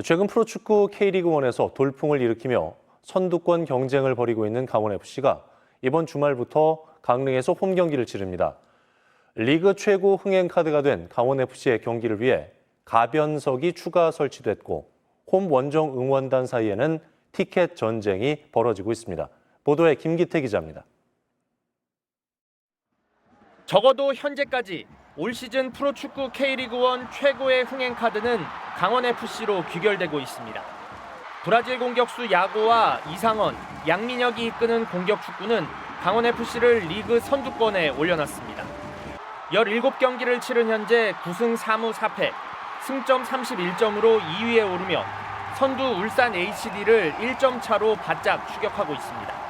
최근 프로축구 K리그1에서 돌풍을 일으키며 선두권 경쟁을 벌이고 있는 강원FC가 이번 주말부터 강릉에서 홈 경기를 치릅니다. 리그 최고 흥행 카드가 된 강원FC의 경기를 위해 가변석이 추가 설치됐고 홈 원정 응원단 사이에는 티켓 전쟁이 벌어지고 있습니다. 보도에 김기태 기자입니다. 적어도 현재까지 올 시즌 프로축구 K리그1 최고의 흥행 카드는 강원FC로 귀결되고 있습니다. 브라질 공격수 야고와 이상원, 양민혁이 이끄는 공격 축구는 강원FC를 리그 선두권에 올려놨습니다. 17경기를 치른 현재 9승 3무 4패, 승점 31점으로 2위에 오르며 선두 울산 HD를 1점 차로 바짝 추격하고 있습니다.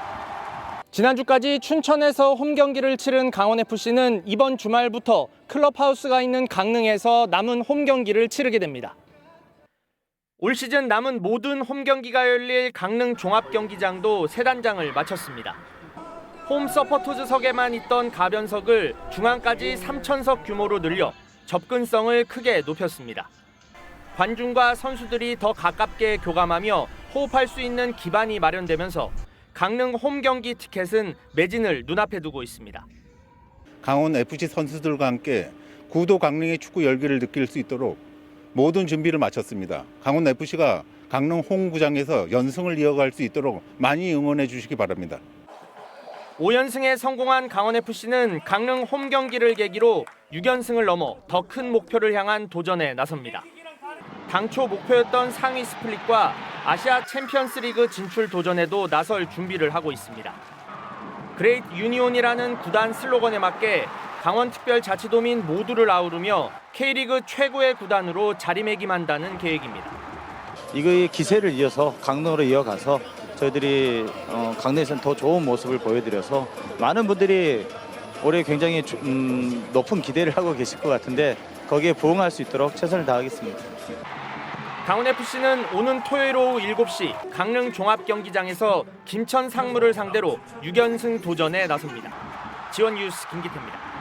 지난주까지 춘천에서 홈 경기를 치른 강원FC는 이번 주말부터 클럽하우스가 있는 강릉에서 남은 홈 경기를 치르게 됩니다. 올 시즌 남은 모든 홈 경기가 열릴 강릉 종합경기장도 세 단장을 마쳤습니다. 홈 서포터즈석에만 있던 가변석을 중앙까지 3천석 규모로 늘려 접근성을 크게 높였습니다. 관중과 선수들이 더 가깝게 교감하며 호흡할 수 있는 기반이 마련되면서 강릉 홈 경기 티켓은 매진을 눈앞에 두고 있습니다. 강원 FC 선수들과 함께 구도 강릉의 축구 열기를 느낄 수 있도록 모든 준비를 마쳤습니다. 강원 FC가 강릉 홍구장에서 연승을 이어갈 수 있도록 많이 응원해 주시기 바랍니다. 5연승에 성공한 강원FC는 강릉 홈 경기를 계기로 6연승을 넘어 더 큰 목표를 향한 도전에 나섭니다. 당초 목표였던 상위 스플릿과 아시아 챔피언스리그 진출 도전에도 나설 준비를 하고 있습니다. 그레이트 유니온이라는 구단 슬로건에 맞게 강원특별자치도민 모두를 아우르며 K리그 최고의 구단으로 자리매김한다는 계획입니다. 이거의 기세를 이어서 강릉으로 이어가서 저희들이 어, 강릉에서는 더 좋은 모습을 보여드려서 많은 분들이 올해 굉장히 주- 음, 높은 기대를 하고 계실 것 같은데 거기에 부응할 수 있도록 최선을 다하겠습니다. 강원FC는 오는 토요일 오후 7시 강릉 종합경기장에서 김천 상무를 상대로 6연승 도전에 나섭니다. 지원 뉴스 김기태입니다.